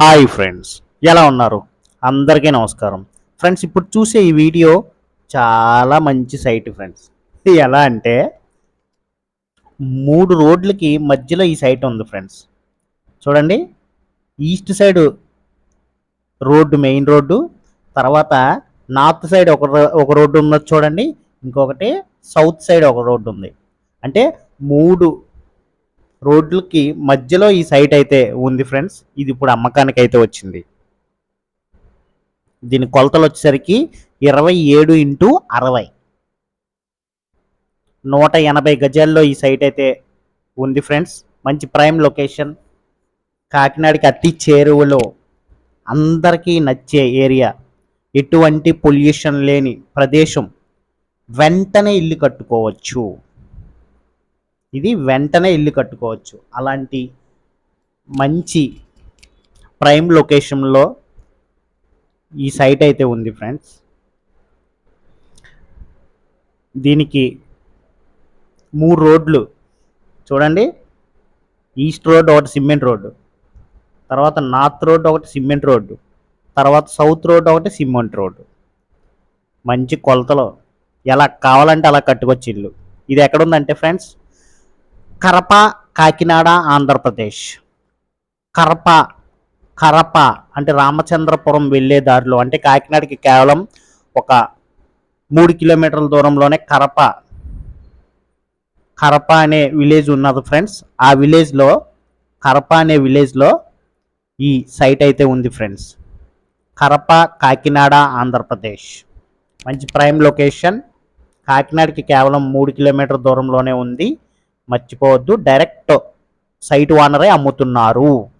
Hi friends. ఎలా ఉన్నారు? అందరికీ నమస్కారం. ఫ్రెండ్స్ ఇప్పుడు చూసే ఈ వీడియో చాలా మంచి సైట్ ఫ్రెండ్స్. ఇది ఎలా అంటే మూడు రోడ్లకి మధ్యలో ఈ సైట్ ఉంది ఫ్రెండ్స్. చూడండి. East side road main road. తర్వాత నార్త్ సైడ్ ఒక రో- ఒక రోడ్డు ఉన్నది చూడండి. ఇంకొకటి సౌత్ సైడ్ ఒక రోడ్డు ఉంది. అంటే మూడు రోడ్లకి మధ్యలో ఈ సైట్ అయితే ఉంది ఫ్రెండ్స్. ఇది ఇప్పుడు అమ్మకానికి అయితే వచ్చింది. దీని కొలతలు వచ్చేసరికి ఇరవై ఏడు ఇంటూ అరవై. నూట ఎనభై గజాల్లో ఈ సైట్ అయితే ఉంది ఫ్రెండ్స్. మంచి ప్రైమ్ లొకేషన్. కాకినాడకి అతి చేరువలో అందరికీ నచ్చే ఏరియా. ఎటువంటి పొల్యూషన్ లేని ప్రదేశం. వెంటనే ఇల్లు కట్టుకోవచ్చు. ఇది వెంటనే ఇల్లు కట్టుకోవచ్చు. అలాంటి మంచి ప్రైమ్ లొకేషన్లో ఈ సైట్ అయితే ఉంది ఫ్రెండ్స్. దీనికి మూడు రోడ్లు. చూడండి ఈస్ట్ రోడ్ ఒకటి సిమెంట్ రోడ్డు తర్వాత నార్త్ రోడ్ ఒకటి సిమెంట్ రోడ్డు తర్వాత సౌత్ రోడ్ ఒకటి సిమెంట్ రోడ్డు. మంచి కొలతలో. ఎలా కావాలంటే అలా కట్టుకోవచ్చు ఇల్లు. ఇది ఎక్కడుందంటే ఫ్రెండ్స్ కరప కాకినాడ ఆంధ్రప్రదేశ్. కరప కరప అంటే రామచంద్రపురం వెళ్ళే దారిలో అంటే కాకినాడకి కేవలం ఒక మూడు కిలోమీటర్ల దూరంలోనే కరప. కరప అనే విలేజ్ ఉన్నది ఫ్రెండ్స్. ఆ విలేజ్లో కరప అనే విలేజ్లో ఈ సైట్ అయితే ఉంది ఫ్రెండ్స్. కరప కాకినాడ ఆంధ్రప్రదేశ్. మంచి ప్రైమ్ లొకేషన్. కాకినాడకి కేవలం మూడు కిలోమీటర్ దూరంలోనే ఉంది. మర్చిపోవద్దు. డైరెక్ట్ సైట్ ఓనరే అమ్ముతున్నారు.